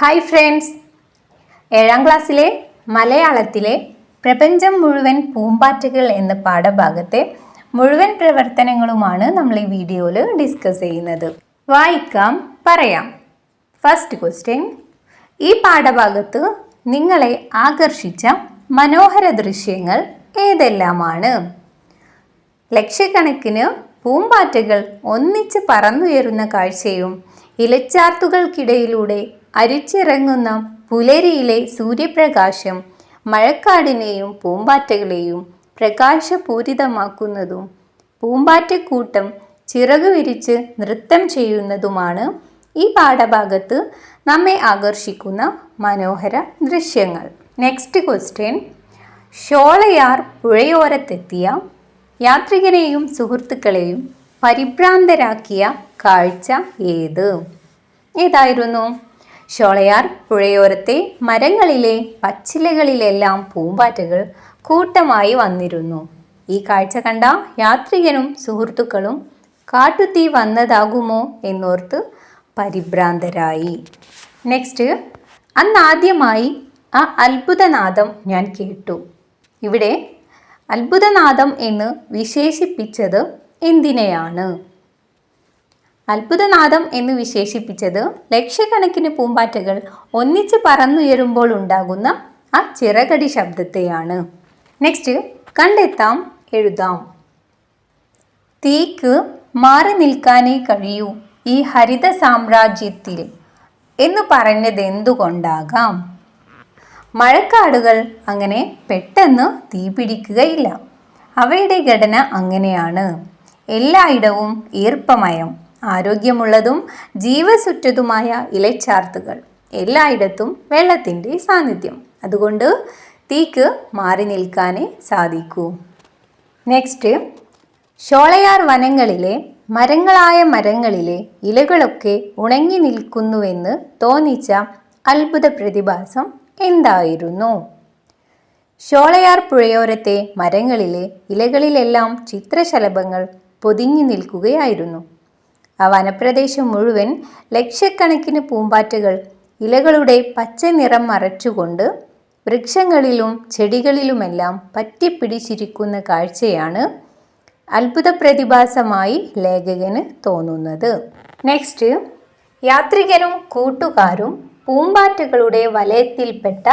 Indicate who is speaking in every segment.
Speaker 1: Hi friends ഏഴാം ക്ലാസ്സിലെ മലയാളത്തിലെ പ്രപഞ്ചം മുഴുവൻ പൂമ്പാറ്റകൾ എന്ന പാഠഭാഗത്തെ മുഴുവൻ പ്രവർത്തനങ്ങളുമാണ് നമ്മൾ ഈ വീഡിയോയിൽ ഡിസ്കസ് ചെയ്യുന്നത്. വായിക്കാം പറയാം. ഫസ്റ്റ് ക്വസ്റ്റ്യൻ ഈ പാഠഭാഗത്ത് നിങ്ങളെ ആകർഷിച്ച മനോഹര ദൃശ്യങ്ങൾ ഏതെല്ലാമാണ്? ലക്ഷക്കണക്കിന് പൂമ്പാറ്റകൾ ഒന്നിച്ച് പറന്നുയരുന്ന കാഴ്ചയും ഇലച്ചാർത്തുകൾക്കിടയിലൂടെ അരിച്ചിറങ്ങുന്ന പുലരിയിലെ സൂര്യപ്രകാശം മഴക്കാടിനെയും പൂമ്പാറ്റകളെയും പ്രകാശപൂരിതമാക്കുന്നതും പൂമ്പാറ്റക്കൂട്ടം ചിറകു വിരിച്ച് നൃത്തം ചെയ്യുന്നതുമാണ് ഈ പാഠഭാഗത്ത് നമ്മെ ആകർഷിക്കുന്ന മനോഹര ദൃശ്യങ്ങൾ. നെക്സ്റ്റ് ക്വസ്റ്റ്യൻ ഷോളയാർ പുഴയോരത്തെത്തിയ യാത്രികനെയും സുഹൃത്തുക്കളെയും പരിഭ്രാന്തരാക്കിയ കാഴ്ച ഏത്? ഏതായിരുന്നു? ഷോളയാർ പുഴയോരത്തെ മരങ്ങളിലെ പച്ചിലകളിലെല്ലാം പൂമ്പാറ്റകൾ കൂട്ടമായി വന്നിരുന്നു. ഈ കാഴ്ച കണ്ട യാത്രികനും സുഹൃത്തുക്കളും കാട്ടുതീ വന്നതാകുമോ എന്നോർത്ത് പരിഭ്രാന്തരായി. നെക്സ്റ്റ് അന്നാദ്യമായി ആ അത്ഭുതനാദം ഞാൻ കേട്ടു. ഇവിടെ അത്ഭുതനാദം എന്ന് വിശേഷിപ്പിച്ചത് എന്തിനെയാണ്? അത്ഭുതനാദം എന്ന് വിശേഷിപ്പിച്ചത് ലക്ഷക്കണക്കിന് പൂമ്പാറ്റകൾ ഒന്നിച്ച് പറന്നുയരുമ്പോൾ ഉണ്ടാകുന്ന ആ ചിറകടി ശബ്ദത്തെയാണ്. നെക്സ്റ്റ് കണ്ടെത്താം എഴുതാം. തീക്ക് മാറി നിൽക്കാനേ കഴിയൂ ഈ ഹരിത സാമ്രാജ്യത്തിൽ എന്ന് പറഞ്ഞത് എന്തുകൊണ്ടാകാം? മഴക്കാടുകൾ അങ്ങനെ പെട്ടെന്ന് തീപിടിക്കുകയില്ല അവയുടെ ഘടന അങ്ങനെയാണ്. എല്ലായിടവും ഈർപ്പമയം. ആരോഗ്യമുള്ളതും ജീവസുറ്റതുമായ ഇലച്ചാർത്തുകൾ എല്ലായിടത്തും വെള്ളത്തിന്റെ സാന്നിധ്യം. അതുകൊണ്ട് തീക്ക് മാറി നിൽക്കാനേ സാധിക്കൂ. നെക്സ്റ്റ് ഷോളയാർ വനങ്ങളിലെ മരങ്ങളായ മരങ്ങളിലെ ഇലകളൊക്കെ ഉണങ്ങി നിൽക്കുന്നുവെന്ന് തോന്നിച്ച അത്ഭുത പ്രതിഭാസം എന്തായിരുന്നു? ഷോളയാർ പുഴയോരത്തെ മരങ്ങളിലെ ഇലകളിലെല്ലാം ചിത്രശലഭങ്ങൾ പൊതിഞ്ഞു നിൽക്കുകയായിരുന്നു. ആ വനപ്രദേശം മുഴുവൻ ലക്ഷക്കണക്കിന് പൂമ്പാറ്റകൾ ഇലകളുടെ പച്ച നിറം മറച്ചുകൊണ്ട് വൃക്ഷങ്ങളിലും ചെടികളിലുമെല്ലാം പറ്റിപ്പിടിച്ചിരിക്കുന്ന കാഴ്ചയാണ് അത്ഭുത പ്രതിഭാസമായി ലേഖകന് തോന്നുന്നത്. നെക്സ്റ്റ് യാത്രികനും കൂട്ടുകാരും പൂമ്പാറ്റകളുടെ വലയത്തിൽപ്പെട്ട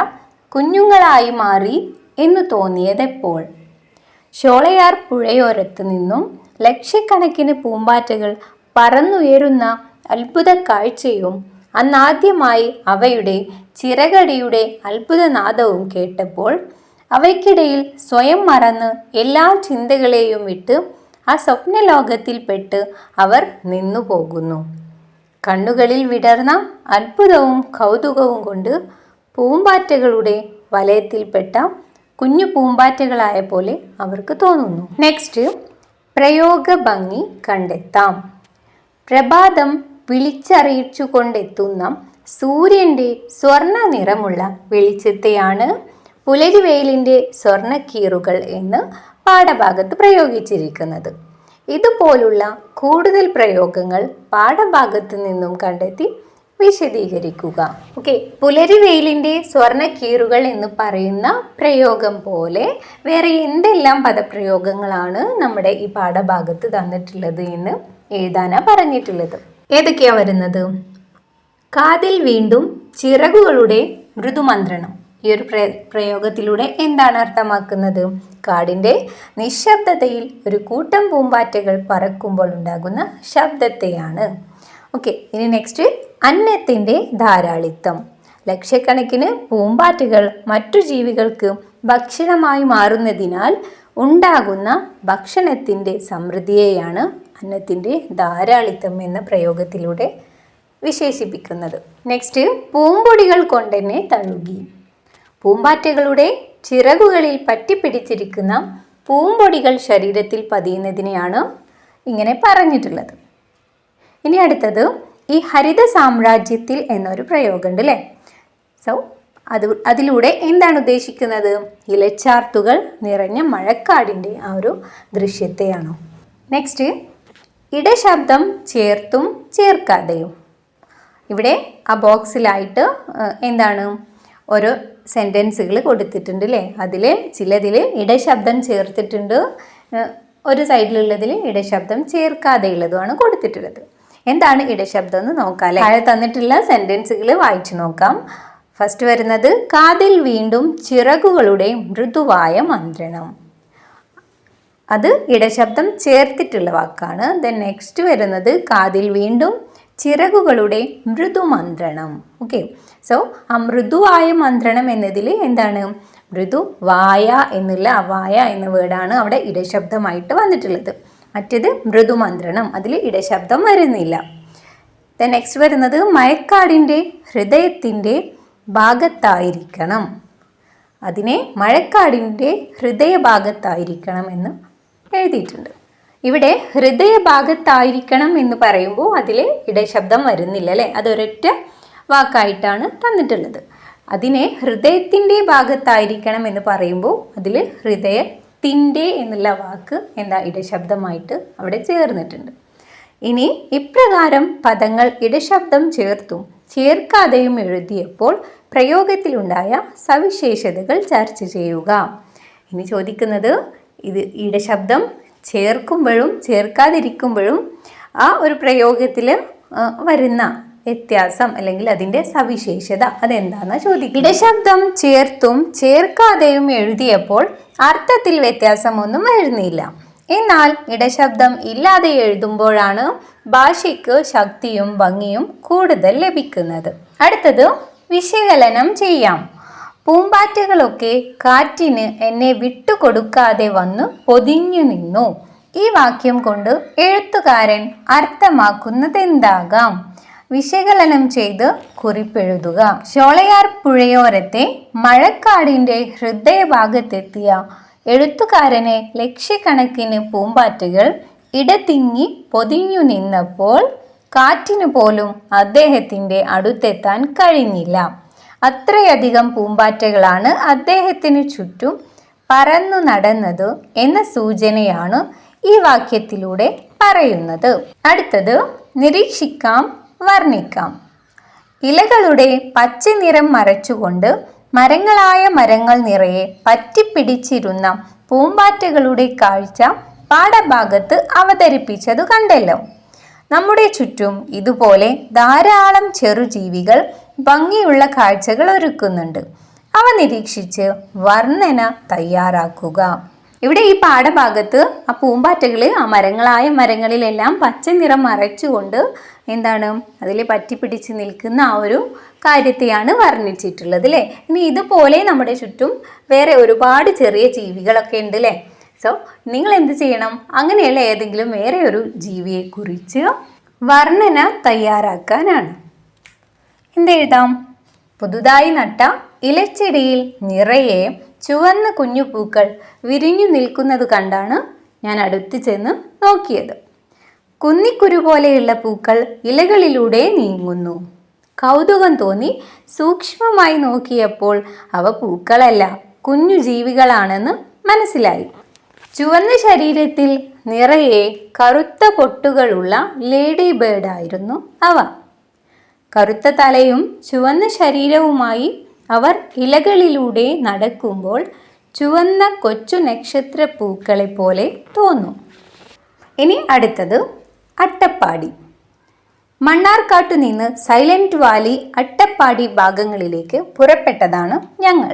Speaker 1: കുഞ്ഞുങ്ങളായി മാറി എന്ന് തോന്നിയതെപ്പോൾ? ഷോളയാർ പുഴയോരത്ത് നിന്നും ലക്ഷക്കണക്കിന് പൂമ്പാറ്റകൾ പറന്നുയരുന്ന അത്ഭുത കാഴ്ചയും അന്നാദ്യമായി അവയുടെ ചിറകടിയുടെ അത്ഭുതനാദവും കേട്ടപ്പോൾ അവയ്ക്കിടയിൽ സ്വയം മറന്ന് എല്ലാ ചിന്തകളെയും വിട്ട് ആ സ്വപ്നലോകത്തിൽപ്പെട്ട് അവർ നിന്നു പോകുന്നു. കണ്ണുകളിൽ വിടർന്ന അത്ഭുതവും കൗതുകവും കൊണ്ട് പൂമ്പാറ്റകളുടെ വലയത്തിൽപ്പെട്ട കുഞ്ഞു പൂമ്പാറ്റകളായ പോലെ അവർക്ക് തോന്നുന്നു. നെക്സ്റ്റ് പ്രയോഗ ഭംഗി കണ്ടെത്താം. പ്രഭാതം വിളിച്ചറിയിച്ചുകൊണ്ടെത്തുന്ന സൂര്യന്റെ സ്വർണ നിറമുള്ള വെളിച്ചത്തെയാണ് പുലരിവെയിലിന്റെ സ്വർണക്കീറുകൾ എന്ന് പാഠഭാഗത്ത് പ്രയോഗിച്ചിരിക്കുന്നത്. ഇതുപോലുള്ള കൂടുതൽ പ്രയോഗങ്ങൾ പാഠഭാഗത്ത് നിന്നും കണ്ടെത്തി വിശദീകരിക്കുക. ഓക്കെ പുലരിവെയിലിന്റെ സ്വർണക്കീറുകൾ എന്ന് പറയുന്ന പ്രയോഗം പോലെ വേറെ എന്തെല്ലാം പദപ്രയോഗങ്ങളാണ് നമ്മുടെ ഈ പാഠഭാഗത്ത് തന്നിട്ടുള്ളത് എന്ന് എഴുതാനാ പറഞ്ഞിട്ടുള്ളത്? ഏതൊക്കെയാ വരുന്നത്? കാതിൽ വീണ്ടും ചിറകുകളുടെ മൃദുമന്ത്രണം. ഈ ഒരു പ്ര പ്രയോഗത്തിലൂടെ എന്താണ് അർത്ഥമാക്കുന്നത്? കാടിന്റെ നിശബ്ദതയിൽ ഒരു കൂട്ടം പൂമ്പാറ്റകൾ പറക്കുമ്പോൾ ഉണ്ടാകുന്ന ശബ്ദത്തെയാണ്. ഓക്കെ ഇനി നെക്സ്റ്റ് അന്നത്തിന്റെ ധാരാളിത്തം. ലക്ഷക്കണക്കിന് പൂമ്പാറ്റകൾ മറ്റു ജീവികൾക്ക് ഭക്ഷണമായി മാറുന്നതിനാൽ ഉണ്ടാകുന്ന ഭക്ഷണത്തിന്റെ സമൃദ്ധിയെയാണ് അന്നത്തിന്റെ ധാരാളിത്തം എന്ന പ്രയോഗത്തിലൂടെ വിശേഷിപ്പിക്കുന്നത്. നെക്സ്റ്റ് പൂമ്പൊടികൾ കൊണ്ടെന്നെ തഴുകി. പൂമ്പാറ്റകളുടെ ചിറകുകളിൽ പറ്റിപ്പിടിച്ചിരിക്കുന്ന പൂമ്പൊടികൾ ശരീരത്തിൽ പതിയുന്നതിനെയാണ് ഇങ്ങനെ പറഞ്ഞിട്ടുള്ളത്. ഇനി അടുത്തത് ഈ ഹരിത സാമ്രാജ്യത്തിൽ എന്നൊരു പ്രയോഗമുണ്ട് അല്ലേ? സോ അത് അതിലൂടെ എന്താണ് ഉദ്ദേശിക്കുന്നത്? ഇലച്ചാർത്തുകൾ നിറഞ്ഞ മഴക്കാടിന്റെ ആ ഒരു ദൃശ്യത്തെയാണോ? നെക്സ്റ്റ് ഇടശബ്ദം ചേർത്തും ചേർക്കാതെയും. ഇവിടെ ആ ബോക്സിലായിട്ട് എന്താണ്? ഓരോ സെന്റൻസുകൾ കൊടുത്തിട്ടുണ്ട് അല്ലേ അതിൽ ചിലതിൽ ഇടശബ്ദം ചേർത്തിട്ടുണ്ട്. ഒരു സൈഡിലുള്ളതിൽ ഇടശബ്ദം ചേർക്കാതെയുള്ളതുമാണ് കൊടുത്തിട്ടുള്ളത്. എന്താണ് ഇടശബ്ദം എന്ന് നോക്കാം അല്ലേ താഴെ തന്നിട്ടുള്ള സെന്റൻസുകൾ വായിച്ചു നോക്കാം. ഫസ്റ്റ് വരുന്നത് കാതിൽ വീണ്ടും ചിറകുകളുടെ മൃദുവായ മന്ത്രണം. അത് ഇടശബ്ദം ചേർത്തിട്ടുള്ള വാക്കാണ്. ദെൻ നെക്സ്റ്റ് വരുന്നത് കാതിൽ വീണ്ടും ചിറകുകളുടെ മൃദുമന്ത്രണം. ഓക്കെ സോ ആ മൃദുവായ മന്ത്രണം എന്നതിൽ എന്താണ്? മൃദു വായ എന്നുള്ള വായ എന്ന വേർഡാണ് അവിടെ ഇടശബ്ദമായിട്ട് വന്നിട്ടുള്ളത്. മറ്റേത് മൃദുമന്ത്രണം. അതിൽ ഇടശബ്ദം വരുന്നില്ല. ദ നെക്സ്റ്റ് വരുന്നത് മഴക്കാടിന്റെ ഹൃദയത്തിന്റെ ഭാഗത്തായിരിക്കണം. അതിനെ മഴക്കാടിന്റെ ഹൃദയഭാഗത്തായിരിക്കണം എന്ന് എഴുതിയിട്ടുണ്ട്. ഇവിടെ ഹൃദയഭാഗത്തായിരിക്കണം എന്ന് പറയുമ്പോൾ അതിൽ ഇടശബ്ദം വരുന്നില്ല അല്ലേ? അതൊരൊറ്റ വാക്കായിട്ടാണ് തന്നിട്ടുള്ളത്. അതിനെ ഹൃദയത്തിന്റെ ഭാഗത്തായിരിക്കണം എന്ന് പറയുമ്പോൾ അതിൽ ഹൃദയത്തിന്റെ എന്നുള്ള വാക്ക് എന്താ ഇടശബ്ദമായിട്ട് അവിടെ ചേർന്നിട്ടുണ്ട്. ഇനി ഇപ്രകാരം പദങ്ങൾ ഇടശബ്ദം ചേർത്തും ചേർക്കാതെയും എഴുതിയപ്പോൾ പ്രയോഗത്തിലുണ്ടായ സവിശേഷതകൾ ചർച്ച ചെയ്യുക. ഇനി ചോദിക്കുന്നത് ഇത് ഈടെ ഇടശബ്ദം ചേർക്കുമ്പോഴും ചേർക്കാതിരിക്കുമ്പോഴും ആ ഒരു പ്രയോഗത്തിൽ വരുന്ന വ്യത്യാസം അല്ലെങ്കിൽ അതിന്റെ സവിശേഷത അതെന്താണെന്ന് ചോദിക്കും ഇടശബ്ദം ചേർത്തും ചേർക്കാതെയും എഴുതിയപ്പോൾ അർത്ഥത്തിൽ വ്യത്യാസമൊന്നും വരുന്നില്ല. എന്നാൽ ഇടശബ്ദം ഇല്ലാതെ എഴുതുമ്പോഴാണ് ഭാഷയ്ക്ക് ശക്തിയും ഭംഗിയും കൂടുതൽ ലഭിക്കുന്നത്. അടുത്തത് വിശകലനം ചെയ്യാം. പൂമ്പാറ്റകളൊക്കെ കാറ്റിന് എന്നെ വിട്ടുകൊടുക്കാതെ വന്നു പൊതിഞ്ഞു നിന്നു. ഈ വാക്യം കൊണ്ട് എഴുത്തുകാരൻ അർത്ഥമാക്കുന്നതെന്താകാം? വിശകലനം ചെയ്ത് കുറിപ്പെഴുതുക. ഷോളയാർ പുഴയോരത്തെ മഴക്കാടിന്റെ ഹൃദയഭാഗത്തെത്തിയ എഴുത്തുകാരനെ ലക്ഷക്കണക്കിന് പൂമ്പാറ്റകൾ ഇടതിങ്ങി പൊതിഞ്ഞു നിന്നപ്പോൾ കാറ്റിനു പോലും അദ്ദേഹത്തിന്റെ അടുത്തെത്താൻ കഴിഞ്ഞില്ല. അത്രയധികം പൂമ്പാറ്റകളാണ് അദ്ദേഹത്തിന് ചുറ്റും പറന്നു നടന്നത് എന്ന സൂചനയാണ് ഈ വാക്യത്തിലൂടെ പറയുന്നത്. അടുത്തത് നിരീക്ഷിക്കാം വർണിക്കാം. ഇലകളുടെ പച്ച നിറം മറച്ചുകൊണ്ട് മരങ്ങളായ മരങ്ങൾ നിറയെ പറ്റിപ്പിടിച്ചിരുന്ന പൂമ്പാറ്റകളുടെ കാഴ്ച പാഠഭാഗത്ത് അവതരിപ്പിച്ചത് കണ്ടല്ലോ. നമ്മുടെ ചുറ്റും ഇതുപോലെ ധാരാളം ചെറുജീവികൾ ഭംഗിയുള്ള കാഴ്ചകൾ ഒരുക്കുന്നുണ്ട്. അവ നിരീക്ഷിച്ച് വർണന തയ്യാറാക്കുക. ഇവിടെ ഈ പാഠഭാഗത്ത് ആ പൂമ്പാറ്റകൾ ആ മരങ്ങളായ മരങ്ങളിലെല്ലാം പച്ച നിറം മറച്ചുകൊണ്ട് എന്താണ് അതിൽ പറ്റിപ്പിടിച്ച് നിൽക്കുന്ന ആ ഒരു കാര്യത്തെയാണ് വർണിച്ചിട്ടുള്ളത് അല്ലേ ഇനി ഇതുപോലെ നമ്മുടെ ചുറ്റും വേറെ ഒരുപാട് ചെറിയ ജീവികളൊക്കെ ഉണ്ട് അല്ലേ സോ നിങ്ങൾ എന്ത് ചെയ്യണം? അങ്ങനെയുള്ള ഏതെങ്കിലും വേറെ ഒരു ജീവിയെക്കുറിച്ച് വർണന തയ്യാറാക്കാനാണ്. എന്തെഴുതാം? പുതുതായി നട്ട ഇലച്ചെടിയിൽ നിറയെ ചുവന്ന കുഞ്ഞു പൂക്കൾ വിരിഞ്ഞു നിൽക്കുന്നത് കണ്ടാണ് ഞാൻ അടുത്ത് ചെന്ന് നോക്കിയത്. കുന്നിക്കുരു പോലെയുള്ള പൂക്കൾ ഇലകളിലൂടെ നീങ്ങുന്നു. കൗതുകം തോന്നി സൂക്ഷ്മമായി നോക്കിയപ്പോൾ അവ പൂക്കളല്ല കുഞ്ഞു ജീവികളാണെന്ന് മനസ്സിലായി. ചുവന്ന ശരീരത്തിൽ നിറയെ കറുത്ത പൊട്ടുകളുള്ള ലേഡി ബേർഡായിരുന്നു അവ. കറുത്ത തലയും ചുവന്ന ശരീരവുമായി അവർ ഇലകളിലൂടെ നടക്കുമ്പോൾ ചുവന്ന കൊച്ചു നക്ഷത്ര പൂക്കളെ പോലെ തോന്നും. ഇനി അടുത്തത് അട്ടപ്പാടി. മണ്ണാർക്കാട്ടു നിന്ന് സൈലന്റ് വാലി അട്ടപ്പാടി ഭാഗങ്ങളിലേക്ക് പുറപ്പെട്ടതാണ് ഞങ്ങൾ.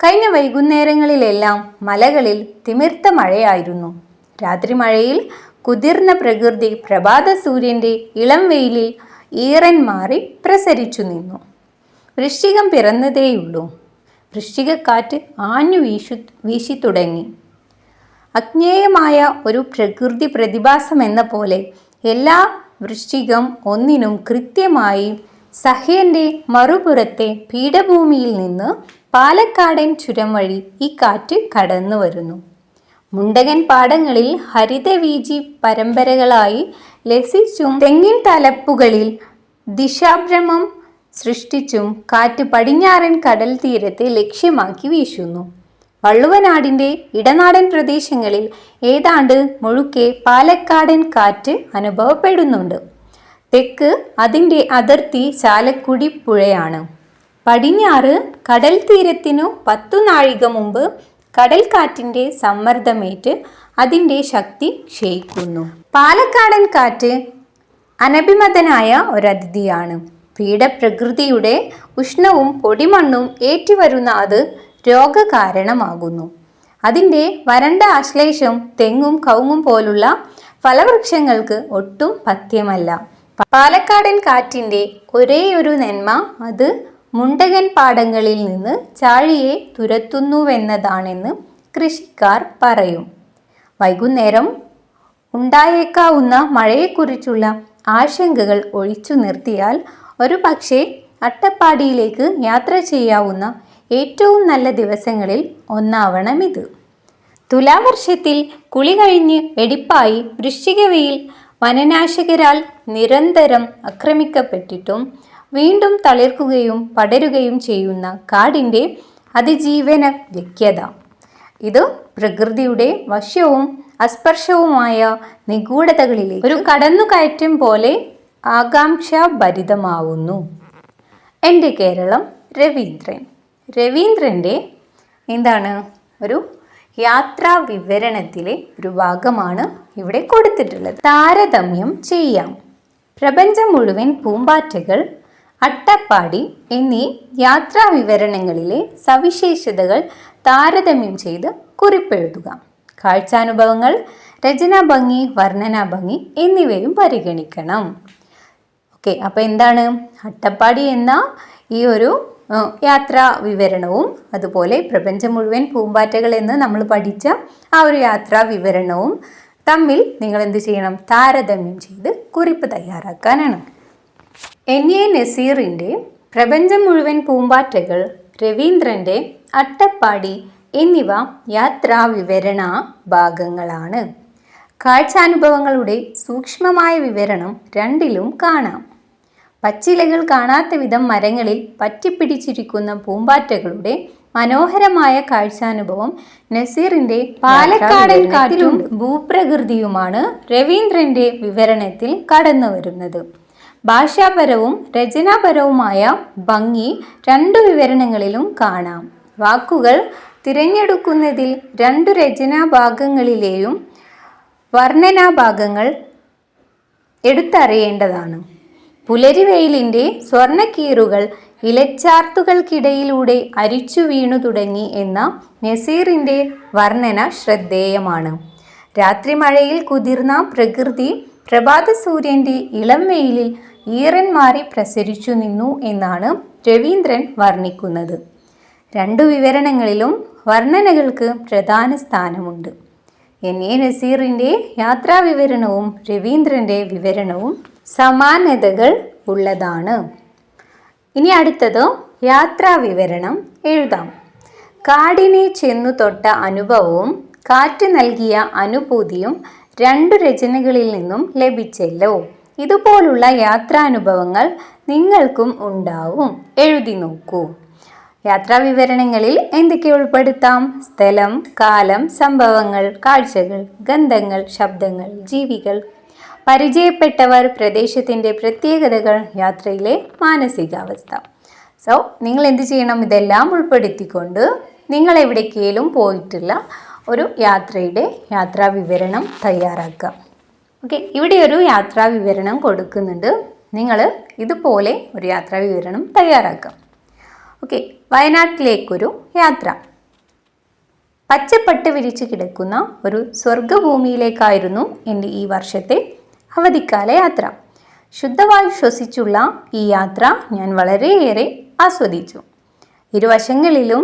Speaker 1: കഴിഞ്ഞ വൈകുന്നേരങ്ങളിലെല്ലാം മലകളിൽ തിമിർത്ത മഴയായിരുന്നു. രാത്രി മഴയിൽ കുതിർന്ന പ്രകൃതി പ്രഭാത സൂര്യന്റെ ഇളം വെയിലിൽ ഈറൻ മാറി പ്രസരിച്ചു നിന്നു. വൃശ്ചികം പിറന്നതേയുള്ളൂ. വൃശ്ചികക്കാറ്റ് ആഞ്ഞു വീശു വീശി തുടങ്ങി. അജ്ഞേയമായ ഒരു പ്രകൃതി പ്രതിഭാസം എന്ന പോലെ എല്ലാ വൃശ്ചികം ഒന്നിനും കൃത്യമായി സഹ്യന്റെ മറുപുറത്തെ പീഠഭൂമിയിൽ നിന്ന് പാലക്കാടൻ ചുരം വഴി ഈ കാറ്റ് കടന്നു വരുന്നു മുണ്ടകൻ പാടങ്ങളിൽ ഹരിതവീജി പരമ്പരകളായി ലസിച്ചും തെങ്ങിൻ തലപ്പുകളിൽ ദിശാഭ്രമം സൃഷ്ടിച്ചും കാറ്റ് പടിഞ്ഞാറൻ കടൽ തീരത്തെ ലക്ഷ്യമാക്കി വീശുന്നു. വള്ളുവനാടിന്റെ ഇടനാടൻ പ്രദേശങ്ങളിൽ ഏതാണ്ട് മുഴുക്കെ പാലക്കാടൻ കാറ്റ് അനുഭവപ്പെടുന്നുണ്ട്. തെക്ക് അതിന്റെ അതിർത്തി ചാലക്കുടി പുഴയാണ്. പടിഞ്ഞാറ് കടൽ തീരത്തിനു പത്തു നാഴിക മുമ്പ് കടൽക്കാറ്റിന്റെ സമ്മർദ്ദമേറ്റ് അതിന്റെ ശക്തി ക്ഷയിക്കുന്നു. പാലക്കാടൻ കാറ്റ് അനഭിമതനായ ഒരതിഥിയാണ്. പീഠപ്രകൃതിയുടെ ഉഷ്ണവും പൊടിമണ്ണും ഏറ്റുവരുന്ന അത് രോഗകാരണമാകുന്നു. അതിന്റെ വരണ്ട ആശ്ലേഷം തെങ്ങും കവുങ്ങും പോലുള്ള ഫലവൃക്ഷങ്ങൾക്ക് ഒട്ടും പഥ്യമല്ല. പാലക്കാടൻ കാറ്റിന്റെ ഒരേയൊരു നന്മ അത് മുണ്ടകൻ പാടങ്ങളിൽ നിന്ന് ചാഴിയെ തുരത്തുന്നുവെന്നതാണെന്ന് കൃഷിക്കാർ പറയും. വൈകുന്നേരം ഉണ്ടായേക്കാവുന്ന മഴയെക്കുറിച്ചുള്ള ആശങ്കകൾ ഒഴിച്ചു നിർത്തിയാൽ ഒരു പക്ഷേ അട്ടപ്പാടിയിലേക്ക് യാത്ര ചെയ്യാവുന്ന ഏറ്റവും നല്ല ദിവസങ്ങളിൽ ഒന്നാവണം ഇത് തുലാവർഷത്തിൽ കുളി കഴിഞ്ഞ് വെടിപ്പായി വൃശ്ചികവയിൽ വനനാശകരാൽ നിരന്തരം ആക്രമിക്കപ്പെട്ടിട്ടും വീണ്ടും തളിർക്കുകയും പടരുകയും ചെയ്യുന്ന കാടിന്റെ അതിജീവന വ്യക്യത. ഇത് പ്രകൃതിയുടെ വശ്യവും അസ്പർശവുമായ നിഗൂഢതകളിലെ ഒരു കടന്നുകയറ്റം പോലെ ആകാംക്ഷ ആകാംക്ഷാഭരിതമാവുന്നു. എന്റെ കേരളം രവീന്ദ്രൻ. രവീന്ദ്രന്റെ എന്താണ്? ഒരു യാത്രാ വിവരണത്തിലെ ഒരു ഭാഗമാണ് ഇവിടെ കൊടുത്തിട്ടുള്ളത്. താരതമ്യം ചെയ്യാം. പ്രപഞ്ചം മുഴുവൻ പൂമ്പാറ്റകൾ അട്ടപ്പാടി എന്നീ യാത്രാ വിവരണങ്ങളിലെ സവിശേഷതകൾ താരതമ്യം ചെയ്ത് കുറിപ്പെഴുതുക. കാഴ്ചാനുഭവങ്ങൾ രചനാ ഭംഗി വർണനാ ഭംഗി എന്നിവയും പരിഗണിക്കണം. ഓക്കെ അപ്പോൾ എന്താണ്? അട്ടപ്പാടി എന്ന ഈ ഒരു യാത്രാ വിവരണവും അതുപോലെ പ്രപഞ്ചം മുഴുവൻ പൂമ്പാറ്റകൾ എന്ന് നമ്മൾ പഠിച്ച ആ ഒരു യാത്രാ വിവരണവും തമ്മിൽ നിങ്ങൾ എന്ത് ചെയ്യണം? താരതമ്യം ചെയ്ത് കുറിപ്പ് തയ്യാറാക്കാനാണ്. എൻ. എ. നസീറിന്റെ പ്രപഞ്ചം മുഴുവൻ പൂമ്പാറ്റകൾ രവീന്ദ്രന്റെ അട്ടപ്പാടി എന്നിവ യാത്രാ വിവരണ ഭാഗങ്ങളാണ്. കാഴ്ചാനുഭവങ്ങളുടെ സൂക്ഷ്മമായ വിവരണം രണ്ടിലും കാണാം. പച്ചിലകൾ കാണാത്ത വിധം മരങ്ങളിൽ പറ്റിപ്പിടിച്ചിരിക്കുന്ന പൂമ്പാറ്റകളുടെ മനോഹരമായ കാഴ്ചാനുഭവം നസീറിന്റെ പാലക്കാടൻ കാറ്റും ഭൂപ്രകൃതിയുമാണ് രവീന്ദ്രന്റെ വിവരണത്തിൽ കടന്നു വരുന്നത് ഭാഷാപരവും രചനാപരവുമായ ഭംഗി രണ്ടു വിവരണങ്ങളിലും കാണാം. വാക്കുകൾ തിരഞ്ഞെടുക്കുന്നതിൽ രണ്ടു രചനാഭാഗങ്ങളിലെയും വർണനാഭാഗങ്ങൾ എടുത്തറിയേണ്ടതാണ്. പുലരിവെയിലിന്റെ സ്വർണക്കീറുകൾ ഇലച്ചാർത്തുകൾക്കിടയിലൂടെ അരിച്ചു വീണു തുടങ്ങി എന്ന നസീറിന്റെ വർണന ശ്രദ്ധേയമാണ്. രാത്രി മഴയിൽ കുതിർന്ന പ്രകൃതി പ്രഭാത സൂര്യന്റെ ഇളം വെയിലിൽ ഈറൻ മാറി പ്രസരിച്ചു നിന്നു എന്നാണ് രവീന്ദ്രൻ വർണിക്കുന്നത്. രണ്ടു വിവരണങ്ങളിലും വർണനകൾക്ക് പ്രധാന സ്ഥാനമുണ്ട്. എൻ. എ. നസീറിന്റെ യാത്രാ വിവരണവും രവീന്ദ്രന്റെ വിവരണവും സമാനതകൾ ഉള്ളതാണ്. ഇനി അടുത്തത് യാത്രാ വിവരണം എഴുതാം. കാടിനെ ചെന്നു തൊട്ട അനുഭവവും കാറ്റ് നൽകിയ അനുഭൂതിയും രണ്ടു രചനകളിൽ നിന്നും ലഭിച്ചല്ലോ. ഇതുപോലുള്ള യാത്രാനുഭവങ്ങൾ നിങ്ങൾക്കും ഉണ്ടാവും. എഴുതി നോക്കൂ. യാത്രാ വിവരണങ്ങളിൽ എന്തൊക്കെ ഉൾപ്പെടുത്താം? സ്ഥലം കാലം സംഭവങ്ങൾ കാഴ്ചകൾ ഗന്ധങ്ങൾ ശബ്ദങ്ങൾ ജീവികൾ. പരിചയപ്പെട്ടവർ പ്രദേശത്തിന്റെ പ്രത്യേകതകൾ യാത്രയിലെ മാനസികാവസ്ഥ. സോ നിങ്ങൾ എന്ത് ചെയ്യണം? ഇതെല്ലാം ഉൾപ്പെടുത്തിക്കൊണ്ട് നിങ്ങൾ എവിടേക്കേലും പോയിട്ടുള്ള ഒരു യാത്രയുടെ യാത്രാ വിവരണം തയ്യാറാക്കുക. ഓക്കെ ഇവിടെ ഒരു യാത്രാ വിവരണം കൊടുക്കുന്നുണ്ട്. നിങ്ങൾ ഇതുപോലെ ഒരു യാത്രാ വിവരണം തയ്യാറാക്കുക. ഓക്കെ വയനാട്ടിലേക്കൊരു യാത്ര. പച്ചപ്പട്ട് വിരിച്ചു കിടക്കുന്ന ഒരു സ്വർഗഭൂമിയിലേക്കായിരുന്നു എന്റെ ഈ വർഷത്തെ അവധിക്കാല യാത്ര. ശുദ്ധവായു ശ്വസിച്ചുള്ള ഈ യാത്ര ഞാൻ വളരെയേറെ ആസ്വദിച്ചു. ഇരുവശങ്ങളിലും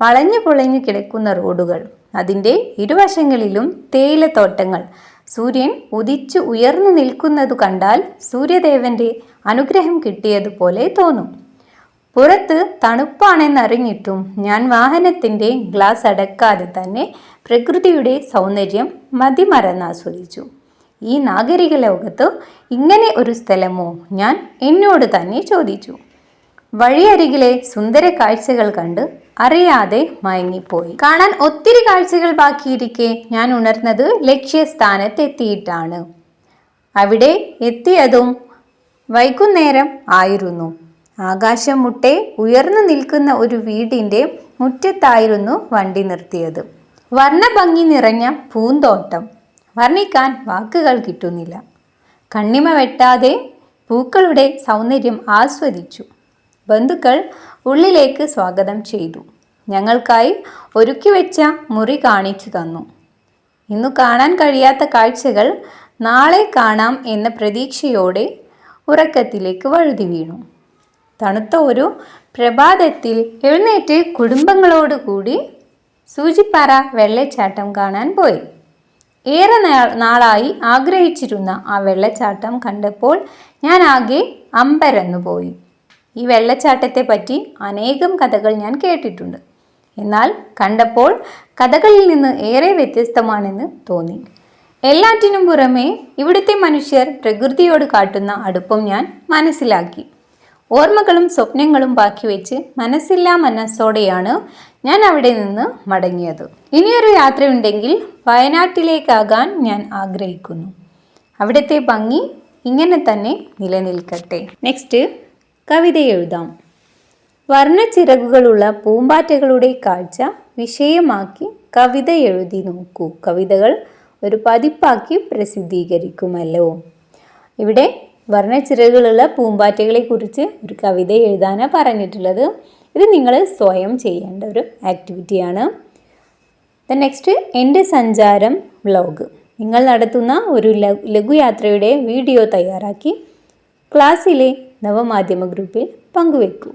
Speaker 1: വളഞ്ഞു പൊളഞ്ഞു കിടക്കുന്ന റോഡുകൾ അതിന്റെ ഇരുവശങ്ങളിലും തേയിലത്തോട്ടങ്ങൾ. സൂര്യൻ ഉദിച്ചു ഉയർന്നു നിൽക്കുന്നതു കണ്ടാൽ സൂര്യദേവന്റെ അനുഗ്രഹം കിട്ടിയതുപോലെ തോന്നും. പുറത്ത് തണുപ്പാണെന്നറിഞ്ഞിട്ടും ഞാൻ വാഹനത്തിന്റെ ഗ്ലാസ് അടക്കാതെ തന്നെ പ്രകൃതിയുടെ സൗന്ദര്യം മതിമറന്ന് ആസ്വദിച്ചു ഈ നാഗരിക ലോകത്ത് ഇങ്ങനെ ഒരു സ്ഥലമോ ഞാൻ എന്നോട് തന്നെ ചോദിച്ചു. വഴിയരികിലെ സുന്ദര കാഴ്ചകൾ കണ്ട് അറിയാതെ മയങ്ങിപ്പോയി. കാണാൻ ഒത്തിരി കാഴ്ചകൾ ബാക്കിയിരിക്കെ ഞാൻ ഉണർന്നത് ലക്ഷ്യസ്ഥാനത്തെത്തിയിട്ടാണ്. അവിടെ എത്തിയതും വൈകുന്നേരം ആയിരുന്നു. ആകാശം മുട്ടെ ഉയർന്നു നിൽക്കുന്ന ഒരു വീടിന്റെ മുറ്റത്തായിരുന്നു വണ്ടി നിർത്തിയത്. വർണഭംഗി നിറഞ്ഞ പൂന്തോട്ടം. വർണിക്കാൻ വാക്കുകൾ കിട്ടുന്നില്ല. കണ്ണിമ വെട്ടാതെ പൂക്കളുടെ സൗന്ദര്യം ആസ്വദിച്ചു. ബന്ധുക്കൾ ഉള്ളിലേക്ക് സ്വാഗതം ചെയ്തു. ഞങ്ങൾക്കായി ഒരുക്കി വെച്ച മുറി കാണിച്ചു തന്നു. ഇന്നു കാണാൻ കഴിയാത്ത കാഴ്ചകൾ നാളെ കാണാം എന്ന പ്രതീക്ഷയോടെ ഉറക്കത്തിലേക്ക് വഴുതി വീണു. തണുത്ത ഒരു പ്രഭാതത്തിൽ എഴുന്നേറ്റ് കുടുംബങ്ങളോട് കൂടി സൂചിപ്പാറ വെള്ളച്ചാട്ടം കാണാൻ പോയി. ഏറെ നാളായി ആഗ്രഹിച്ചിരുന്ന ആ വെള്ളച്ചാട്ടം കണ്ടപ്പോൾ ഞാൻ ആകെ അമ്പരന്നു പോയി. ഈ വെള്ളച്ചാട്ടത്തെ പറ്റി അനേകം കഥകൾ ഞാൻ കേട്ടിട്ടുണ്ട്. എന്നാൽ കണ്ടപ്പോൾ കഥകളിൽ നിന്ന് ഏറെ വ്യത്യസ്തമാണെന്ന് തോന്നി. എല്ലാറ്റിനും പുറമെ ഇവിടുത്തെ മനുഷ്യർ പ്രകൃതിയോട് കാട്ടുന്ന അടുപ്പം ഞാൻ മനസ്സിലാക്കി. ഓർമ്മകളും സ്വപ്നങ്ങളും ബാക്കി വെച്ച് മനസ്സില്ലാ മനസ്സോടെയാണ് ഞാൻ അവിടെ നിന്ന് മടങ്ങിയത്. ഇനിയൊരു യാത്രയുണ്ടെങ്കിൽ വയനാട്ടിലേക്കാകാൻ ഞാൻ ആഗ്രഹിക്കുന്നു. അവിടുത്തെ ഭംഗി ഇങ്ങനെ തന്നെ നിലനിൽക്കട്ടെ. നെക്സ്റ്റ് കവിത എഴുതാം. വർണച്ചിറകുകളുള്ള പൂമ്പാറ്റകളുടെ കാഴ്ച വിഷയമാക്കി കവിത എഴുതി നോക്കൂ. കവിതകൾ ഒരു പതിപ്പാക്കി പ്രസിദ്ധീകരിക്കുമല്ലോ. ഇവിടെ വർണച്ചിറകുകളുള്ള പൂമ്പാറ്റകളെ കുറിച്ച് ഒരു കവിത എഴുതാനാണ് പറഞ്ഞിട്ടുള്ളത്. ഇത് നിങ്ങൾ സ്വയം ചെയ്യേണ്ട ഒരു ആക്ടിവിറ്റിയാണ്. ദ നെക്സ്റ്റ് എന്റെ സഞ്ചാരം വ്ലോഗ്. നിങ്ങൾ നടത്തുന്ന ഒരു ലഘു- ലഘുയാത്രയുടെ വീഡിയോ തയ്യാറാക്കി ക്ലാസ്സിലെ നവമാധ്യമ ഗ്രൂപ്പിൽ പങ്കുവെക്കൂ.